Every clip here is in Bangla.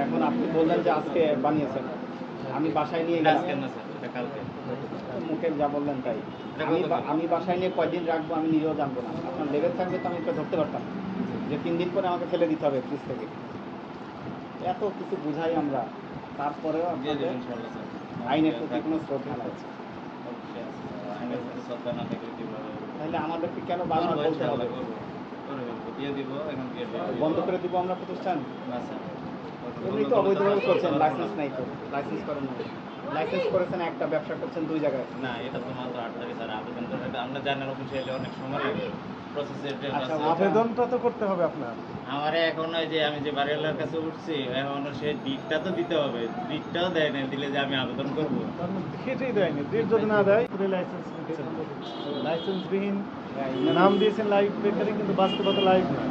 এখন আপনি বললেন যে আজকে বানিয়েছেন। আমি বাসায় নিয়ে গেলাম। মুখে যা বললেন তাই। আমি বাসায় নিয়ে কয়দিন রাখব আমি নিজেও জানব না। আপনার লেভেল থাকলে তো আমি এটা ধরতে পারতাম। যে তিন দিন পরে আমাকে ফেলে দিতে হবে ফ্রিজ থেকে। এত কিছু বুঝাই আমরা। তারপরেও আপনাদের আইনের প্রতি কোনো শ্রদ্ধা নাই। আছে? তাহলে আমাদেরকে কেন বারবার বলতে হবে। বন্ধ করে দিব আমরা প্রতিষ্ঠান? না স্যার। এমনি তো অবৈধভাবে করছেন লাইসেন্স নাই তো লাইসেন্স করেন লাইসেন্স করেছেন একটা ব্যবসা করছেন দুই জায়গায়। না এটা তো মাত্র আট তারিখ স্যার আবেদন আমরা জানার অফিসে এলে অনেক সময় লাগে আচ্ছা, আবেদনটা তো করতে হবে আপনার। আমার এখন ওই যে আমি যে বাড়িওয়ালার কাছে উঠছি এখন সে ডিটটা তো দিতে হবে। ডিটটাও দেয় না দিলে যে আমি আবেদন করব? সেটাই দেয়নি ডেট যদি না দেয় পুরো লাইসেন্স লাইসেন্সবিহীন নাম দিয়েছেন লাইভ বেকারি কিন্তু বাস্তবতা লাইভ না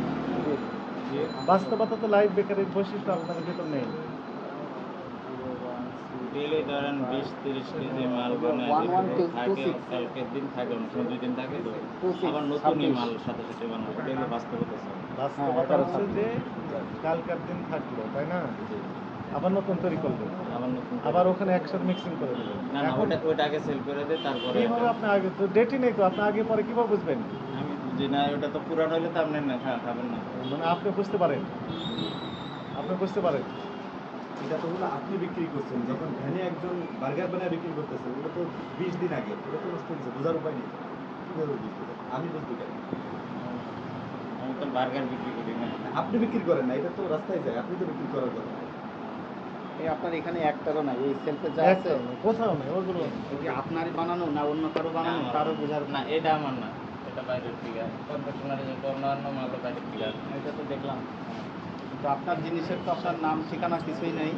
বাস্তবতা তো লাইভ বেকারির বৈশিষ্ট্য আপনাদের ভিতর নেই। ডেলি ধরেন বিশ তিরিশ কেজি মাল বানায় One, one, two, two, থাকে কালকের দিন থাকে অনেক সময় দুই দিন থাকে। তো Two, six, আবার নতুনই মাল সাথে সাথে বানাবে এটা বাস্তবতা বাস্তবতা হচ্ছে যে কালকার দিন থাকল তাই না? আবার নতুন তৈরি করবে আবার নতুন আবার ওখানে একসাথে মিক্সিং করে দেবে না না এখন ওটা আগে সেল করে দেয় তারপরে কীভাবে আপনি আগে তো ডেটই নেই তো আপনি আগে পরে কীভাবে বুঝবেন? আমি বুঝি না ওটা তো পুরানো হলে তো আপনি না খাবেন না। মানে আপনি বুঝতে পারেন। আপনি বুঝতে পারেন। এটা তো হলো আপনি বিক্রি করছেন যখন ভ্যানে একজন বার্গার বানায় বিক্রি করতেছে ওটা তো বিশ দিন আগে ওটা তো নষ্ট হয়েছে বোঝার উপায় নেই। কীভাবে বুঝব এটা? আমি বুঝব কেন আমি তো বার্গার বিক্রি করি না। আপনি বিক্রি করেন না এটা তো রাস্তায় যায় আপনি তো বিক্রি করার কথা। এই আপনার এখানে একটারও নাই এই সেলফে যা আছে? কোথাও নেই ওগুলো। ওই যে আপনারই বানানো না অন্য কারও বানানো তারও বোঝার না এটা আমার না। এটা বাইরের থেকে কনফেকশনারি অন্যান্য মালও বাইরের থেকে এটা তো দেখলাম। কিন্তু আপনার জিনিসের তো আপনার নাম ঠিকানা কিছুই নেই।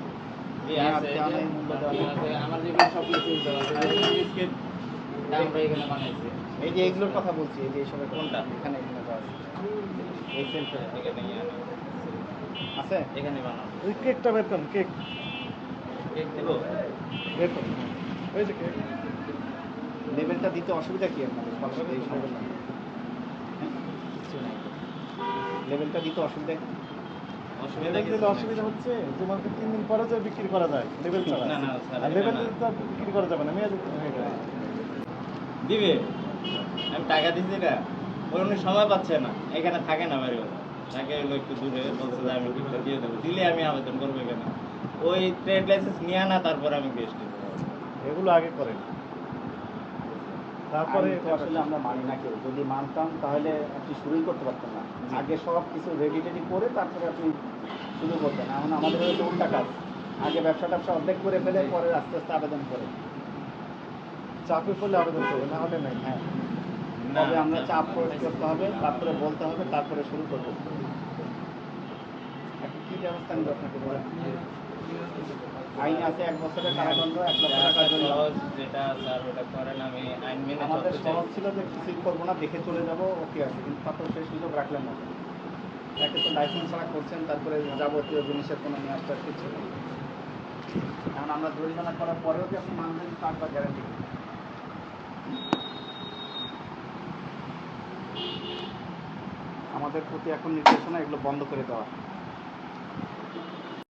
আমার যেগুলো সব কিছু এখানে বানাইছি। এই যে এইগুলোর কথা বলছি এই যে এইসবের কোনটা? এখানে এখানে দেওয়া আছে। এই সেলফে এখানে আছে? এখানে বানাবো ওই কেকটা বের করুন কেক। কেক দেবো? বের করুন। ওই যে কেক? লেভেলটা দিতে অসুবিধা কি আপনাদের? কিছু নাই লেভেলটা দিতে অসুবিধা? অসুবিধা। অসুবিধা হচ্ছে তোমাকে তিন দিন পরে যে বিক্রি করা যায় লেবেল ছাড়া। না, না, আর এটা তো বিক্রি করা যাবে না মেয়াদ দিবে। আমি টাকা দিচ্ছি না ওর উনি সময় পাচ্ছে না। এখানে থাকে না বাড়ি থাকে হলো একটু দূরে বলছে যে আমি দিয়ে দেবো। দিলে আমি আবেদন করব এখানে। ওই ট্রেড লাইসেন্স নিয়ে না তারপর আমি গেস্ট এগুলো আগে করেন। তারপরে আসলে আমরা মানি না কেউ। যদি মানতাম তাহলে আপনি শুরুই করতে পারতেন না। আগে সব কিছু রেডি টেডি করে তারপরে আপনি শুরু করতেন। এখন আমাদের হচ্ছে উল্টা কাজ। আগে ব্যবসা ট্যাবসা অর্ধেক করে ফেলে পরে আস্তে আস্তে আবেদন করে। চাপে পড়লে আবেদন করবে না হলে নাই। হ্যাঁ। তবে আমরা চাপ প্রয়োগ করতে হবে তারপরে বলতে হবে তারপরে শুরু করব। কি ব্যবস্থা নিবে আপনাকে বলেন আইনে আছে এক বছরের কারাদণ্ড এক লক্ষ টাকা যেটা স্যার ওটা করেন আমি আইন মেনে আমাদের সহজ ছিল যে করব না দেখে চলে যাব ওকে আছে কিন্তু তারপর সেই সুযোগ রাখলেন না। একে তো লাইসেন্স ছাড়া করছেন তারপরে যাবতীয় জিনিসের কোনো নিয়ে আসার কিছু নেই। এখন আমরা জরিমানা করার পরেও কি আপনি মানবেন তার বা গ্যারান্টি আমাদের প্রতি এখন নির্দেশনা এগুলো বন্ধ করে দেওয়া।